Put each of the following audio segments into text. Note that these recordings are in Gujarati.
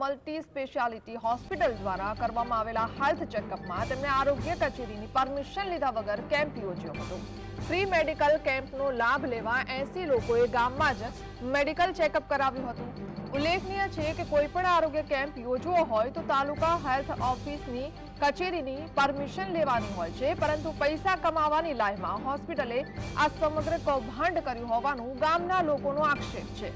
મલ્ટી સ્પેશિયાલિટી હોસ્પિટલ દ્વારા કરવામાં આવેલા હેલ્થ ચેકઅપમાં તેમણે આરોગ્ય કચેરીની પરમિશન લીધા વગર કેમ્પ યોજ્યો હતો. ફ્રી મેડિકલ કેમ્પનો લાભ લેવા એસી લોકોએ ગામમાં જ મેડિકલ ચેકઅપ કરાવ્યું હતું. ઉલ્લેખનીય છે કે કોઈ પણ આરોગ્ય કેમ્પ યોજવો હોય તો તાલુકા હેલ્થ ઓફિસની કચેરીની પરમિશન લેવાની હોય છે, પરંતુ પૈસા કમાવાની લાઇમાં હોસ્પિટલે આ સમગ્ર કૌભાંડ કર્યું હોવાનું ગામના લોકોનો આક્ષેપ છે.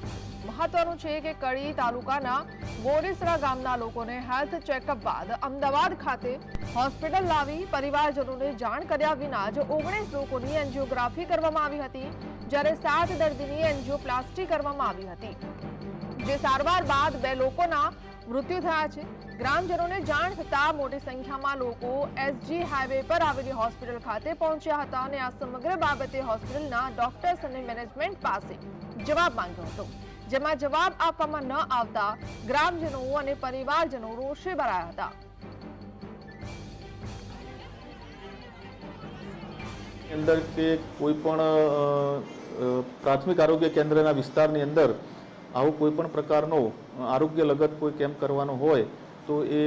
મહત્વનું છે કે કડી તાલુકાના બોરીસરા ગામના લોકોને હેલ્થ ચેકઅપ બાદ અમદાવાદ ખાતે હોસ્પિટલ લાવી પરિવારજનોને જાણ કર્યા વિના જ ઓગણીસ લોકોની એન્જિયોગ્રાફી કરવામાં આવી હતી, જ્યારે સાત દર્દીની એન્જિયોપ્લાસ્ટી કરવામાં આવી હતી. જે સારવાર બાદ બે લોકોના મૃત્યુ થયા છે. ગ્રામજનોને જાણ થતાં મોટી સંખ્યામાં લોકો એસજી હાઈવે પર આવેલી હોસ્પિટલ ખાતે પહોંચ્યા હતા અને આ સમગ્ર બાબતે હોસ્પિટલના ડોક્ટર્સ અને મેનેજમેન્ટ પાસે જવાબ માંગ્યો હતો. જેમાં જવાબ આપવામાં ન આવતા ગ્રામજનો અને પરિવારજનો રોષે ભરાયા હતા. અંદર કે કોઈ પણ પ્રાથમિક આરોગ્ય કેન્દ્રના વિસ્તારની અંદર આવો કોઈ પણ પ્રકારનો આરોગ્ય લગત કોઈ કેમ્પ કરવાનો હોય તો એ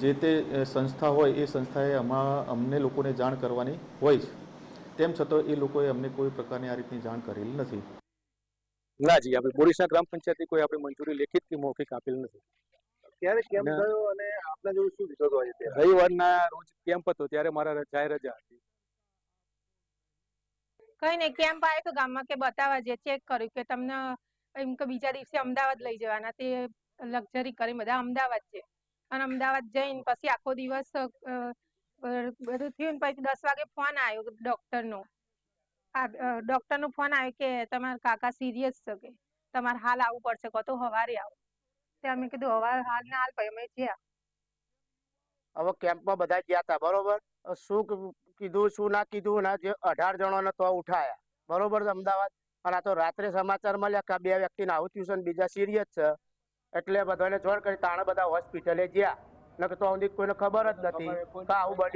જે તે સંસ્થા હોય એ સંસ્થાએ આમાં અમને લોકોને જાણ કરવાની હોય છે તેમ છતાં એ લોકોએ અમને કોઈ પ્રકારની આ રીતની જાણ કરેલી નથી. ના જી આપણે બોરીસા ગ્રામ પંચાયતની કોઈ આપણે મંજૂરી લેખિત કે મૌખિક આપેલ નથી. ક્યારે કેમ્પ થયો અને આપના જેવું શું વિગતો હોય રવિવારના રોજ કેમ્પ હતો ત્યારે મારા જાહેર રજા કઈ નહીં કેમ્પ આવ્યો તો ગામમાં કે બતાવવા જે ચેક કર્યું કે તમને એમ કે બીજા દિવસે અમદાવાદ લઈ જવાના, તે લક્ઝરી કરી બધા અમદાવાદ છે. અને અમદાવાદ જઈને પછી આખો દિવસ બધું થયું પછી દસ વાગે ફોન આવ્યો ડોક્ટરનો. ડોક્ટરનો ફોન આવ્યો કે તમારા કાકા સિરિયસ છે કે, તમારે હાલ આવવું પડશે કહો તો હવારે આવો. તે અમે કીધું, હવાર, હાલ ના હાલ પછી અમે જ્યાં હવે કેમ્પમાં બધા ગયા હતા બરોબર? શું કીધું શું ના કીધું ના જે અઢાર જણોને તો ઉઠાયા. બરોબર છે અમદાવાદ? અને આ તો રાત્રે સમાચાર મળ્યા કે આ બે વ્યક્તિને આવું થયું છે ને બીજા સિરિયસ છે. એટલે બધાને જોડ કરી તાણે બધા હોસ્પિટલે ગયા. નકર તો કોઈને ખબર જ નથી કે આવું બન્યું.